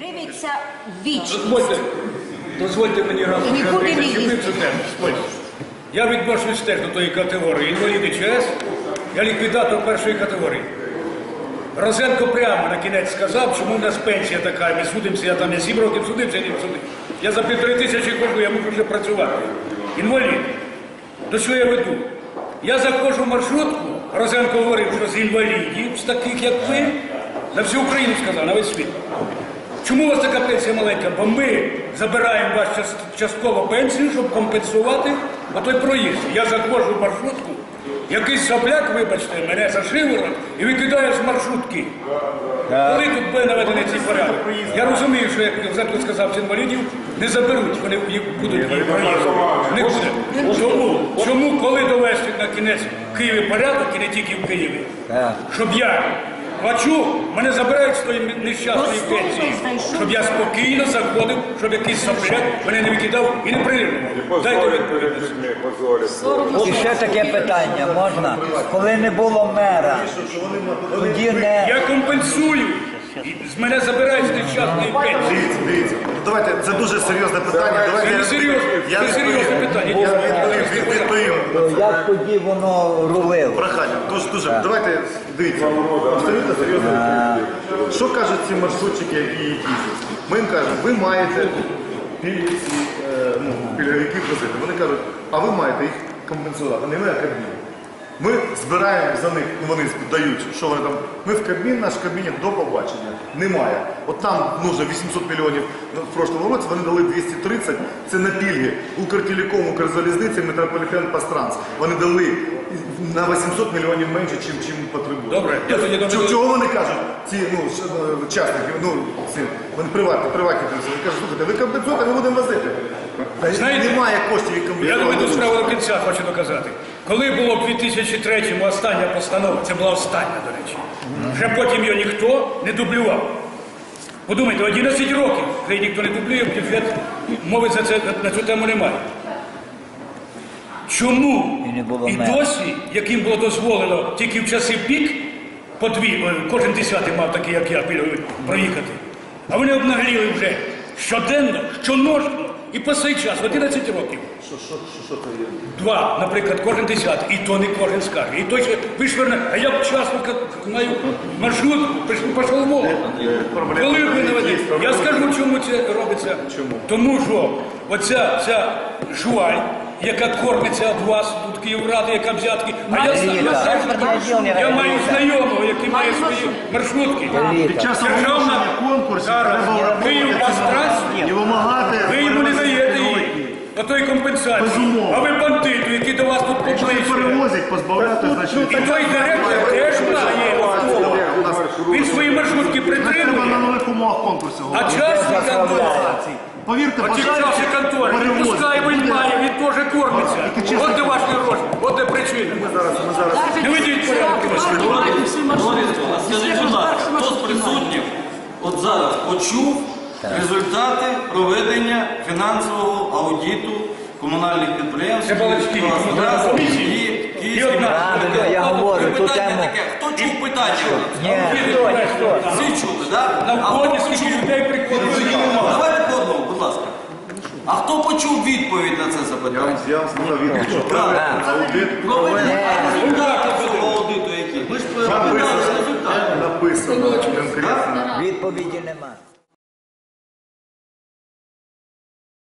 дивиться вічність. Дозвольте, дозвольте мені разом. Нікуди не. Дозвольте. Я відношусь теж до тої категорії. Інваліди ЧС, я ліквідатор першої категорії. Розенко прямо на кінець сказав, чому в нас пенсія така, ми судимося, я там я сім років судився, не судив. Я за півтори тисячі хожу, я можу вже працювати. Інвалід. До чого я веду? Я заходжу в маршрутку, Розенко говорив, що з інвалідів, з таких як ви, на всю Україну сказав, на весь світ. Чому у вас така пенсія маленька? Бо ми забираємо вас частково пенсію, щоб компенсувати отой проїзд. Я заходжу в маршрутку, якийсь сопляк, вибачте, мене за шиворот і викидає з маршрутки. Коли тут буде наведений цей порядок? Я розумію, що як Зенко сказав, з інвалідів не заберуть, вони їх будуть їх проїзд. Не буде. Чому? Чому, коли довести на кінець в Києві порядок і не тільки в Києві? Щоб я плачу, мене забирають з тої нещасної пенсії. Щоб я спокійно заходив, щоб якийсь сопляк мене не викидав і не прирівнював. Дайте відповідь. І ще таке питання можна? Коли не було мера, тоді не Я компенсую. З мене забирають з нещасної пенсії. Дивіться, дивіться. Давайте, це дуже серйозне питання. Давайте Це не серйозне, я це відповім. серйозне питання. Я відповім, від- відповім. Як тоді воно рулило? Прохання, дуже, дуже. Давайте, дивіться, абсолютно серйозно. відповідь. Що кажуть ці маршрутчики, які їздять? Ми їм кажемо, ви маєте пільги ці, е, ну, пільговиків просити. Вони кажуть, а ви маєте їх компенсувати, вони а Кабмін. Ми збираємо за них, ну вони дають, що вони там. Ми в Кабмін, наш Кабмін до побачення. Немає. От там нужно 800 мільйонів в прошлому році, вони дали 230, це на пільги. Укртелеком, Укрзалізниці, Метрополітен Пастранс. Вони дали на 800 мільйонів менше, чим, чим потребують. Добре, я тоді Чого- Чого вони кажуть? Ці ну, е, частники, ну, ці, вони приватні, приватні. Вони кажуть, слухайте, ви компенсуєте, ми будемо возити. Знаєте, Немає коштів їх Я доведу справу до кінця, хочу доказати. Коли було в 2003-му остання постанова, це була остання, до речі, вже потім його ніхто не дублював. Подумайте, 11 років, вже ніхто не дублює, бюджет мови за це на цю тему немає. Чому І не було і досі, яким було дозволено тільки в часи пік, по дві, е, кожен десятий мав такий, як я, пільговий, проїхати. А вони обнагліли вже щоденно, щоножно і по цей час, 11 років. Два, наприклад, кожен десятий, і то не кожен скаже. І той ще вишверне, а я вчасно маю маршрутку, пішов мова. Коли ви наведете? Я скажу, чому це робиться. Чому? Тому що оця ця жуаль, яка кормиться від вас, тут Київради, яка взятки. А я, сам- я, я маю знайомого, який має свої маршрутки. Під час оголошення конкурсів треба Київ Пастранс і вимагати. ви йому не даєте її. Отої. Безумовно. А ви бандити, які до вас тут Якщо їх поближче. перевозять, позбавляти, значить. І той директор теж має. Він свої маршрутки Треба на притримує. нових умовах конкурсу. А частні контори, Повірте, частні контори, перевозять. пускай він має, він теж кормиться. От де ваш гроші, от де причина. Не ведіть порядки. Скажіть, будь ласка, хто з присутніх от зараз почув результати проведення фінансового аудиту комунальних підприємств Це балачки, Київгазгазу комісії. і І одна. Правильно, я говорю, ту Питання тему. таке, хто чув питання? Ні, хто. Всі чули, так? На вході скільки людей приходить. Давайте по одному, будь ласка. А хто почув відповідь на це запитання? Я вам сказав відповідь. Аудит Проведення результати цього аудиту які? Ми ж розглядали результати. написано конкретно. Відповіді немає.